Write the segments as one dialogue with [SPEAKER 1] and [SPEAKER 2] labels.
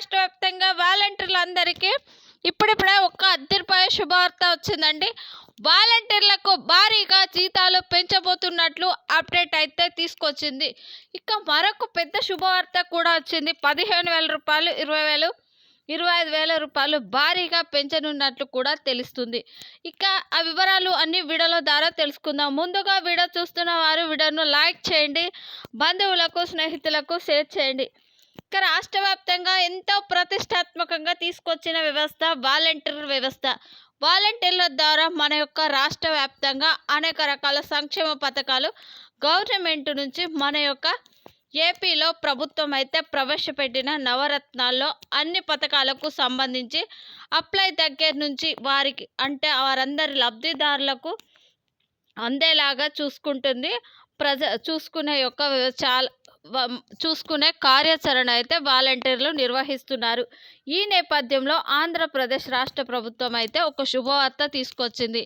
[SPEAKER 1] రాష్ట్ర వ్యాప్తంగా వాలంటీర్లందరికీ ఇప్పుడిప్పుడే ఒక రూపాయ శుభవార్త వచ్చిందండి. వాలంటీర్లకు భారీగా జీతాలు పెంచబోతున్నట్లు అప్డేట్ అయితే తీసుకొచ్చింది. ఇక మరొక పెద్ద శుభవార్త కూడా వచ్చింది. పదిహేను వేల రూపాయలు ఇరవై వేలు ఇరవై ఐదు వేల రూపాయలు భారీగా పెంచనున్నట్లు కూడా తెలుస్తుంది. ఇక ఆ వివరాలు అన్ని వీడియోల ద్వారా తెలుసుకుందాం. ముందుగా వీడియో చూస్తున్న వారు వీడియోను లైక్ చేయండి. బంధువులకు స్నేహితులకు షేర్ చేయండి. ఇక రాష్ట్ర వ్యాప్తంగా ఎంతో ప్రతిష్టాత్మకంగా తీసుకొచ్చిన వ్యవస్థ వాలంటీర్ వ్యవస్థ. వాలంటీర్ల ద్వారా మన యొక్క రాష్ట్ర వ్యాప్తంగా అనేక రకాల సంక్షేమ పథకాలు గవర్నమెంట్ నుంచి మన యొక్క ఏపీలో ప్రభుత్వం అయితే ప్రవేశపెట్టిన నవరత్నాల్లో అన్ని పథకాలకు సంబంధించి అప్లై దగ్గర నుంచి వారికి అంటే వారందరి లబ్ధిదారులకు అందేలాగా చూసుకుంటుంది. ప్రజ చూసుకునే యొక్క చాలా చూసుకునే కార్యాచరణ అయితే వాలంటీర్లు నిర్వహిస్తున్నారు. ఈ నేపథ్యంలో ఆంధ్రప్రదేశ్ రాష్ట్ర ప్రభుత్వం అయితే ఒక శుభవార్త తీసుకొచ్చింది.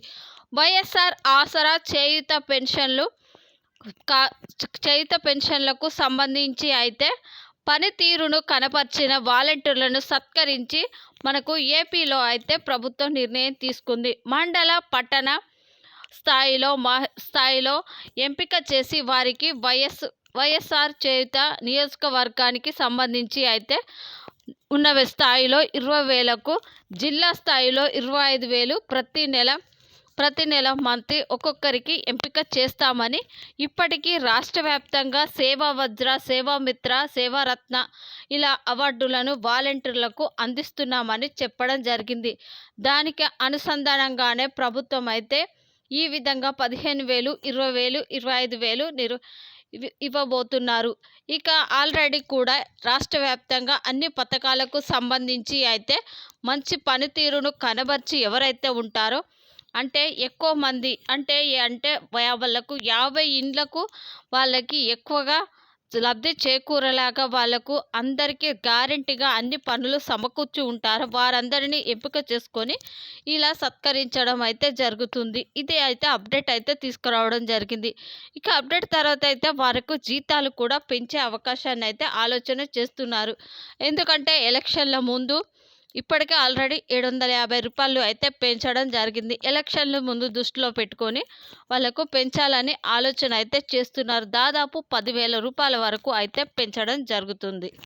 [SPEAKER 1] వైఎస్ఆర్ ఆసరా చేయుత పెన్షన్లు కా చేయుత పెన్షన్లకు సంబంధించి అయితే పనితీరును కనపరిచిన వాలంటీర్లను సత్కరించి మనకు ఏపీలో అయితే ప్రభుత్వం నిర్ణయం తీసుకుంది. మండల పట్టణ స్థాయిలో మా స్థాయిలో ఎంపిక చేసి వారికి వైఎస్ వైఎస్ఆర్ చేయుత నియోజకవర్గానికి సంబంధించి అయితే ఉన్న స్థాయిలో ఇరవై వేలకు జిల్లా స్థాయిలో ఇరవై ఐదు వేలు ప్రతి నెల ప్రతి నెల మంత్ ఒక్కొక్కరికి ఎంపిక చేస్తామని ఇప్పటికీ రాష్ట్ర వ్యాప్తంగా సేవా వజ్ర సేవామిత్ర సేవారత్న ఇలా అవార్డులను వాలంటీర్లకు అందిస్తున్నామని చెప్పడం జరిగింది. దానికి అనుసంధానంగానే ప్రభుత్వం అయితే ఈ విధంగా పదిహేను వేలు ఇరవై వేలు ఇరవై ఐదు వేలు నిరు ఇవ్వబోతున్నారు. ఇక ఆల్రెడీ కూడా రాష్ట్ర వ్యాప్తంగా అన్ని పథకాలకు సంబంధించి అయితే మంచి పనితీరును కనబర్చి ఎవరైతే ఉంటారో అంటే ఎక్కువ మంది అంటే అంటే వాళ్ళకు యాభై ఇండ్లకు వాళ్ళకి ఎక్కువగా లబ్ధి చేకూరేలాగా వాళ్ళకు అందరికీ గ్యారెంటీగా అన్ని పనులు సమకూర్చి ఉంటారు. వారందరినీ ఎంపిక చేసుకొని ఇలా సత్కరించడం అయితే జరుగుతుంది. ఇది అయితే అప్డేట్ అయితే తీసుకురావడం జరిగింది. ఇక అప్డేట్ తర్వాత అయితే వారికి జీతాలు కూడా పెంచే అవకాశాన్ని అయితే ఆలోచన చేస్తున్నారు. ఎందుకంటే ఎలక్షన్ల ముందు ఇప్పటికే ఆల్రెడీ ఏడు వందల యాభై రూపాయలు అయితే పెంచడం జరిగింది. ఎలక్షన్లు ముందు దృష్టిలో పెట్టుకొని వాళ్ళకు పెంచాలని ఆలోచన అయితే చేస్తున్నారు. దాదాపు పదివేల రూపాయల వరకు అయితే పెంచడం జరుగుతుంది.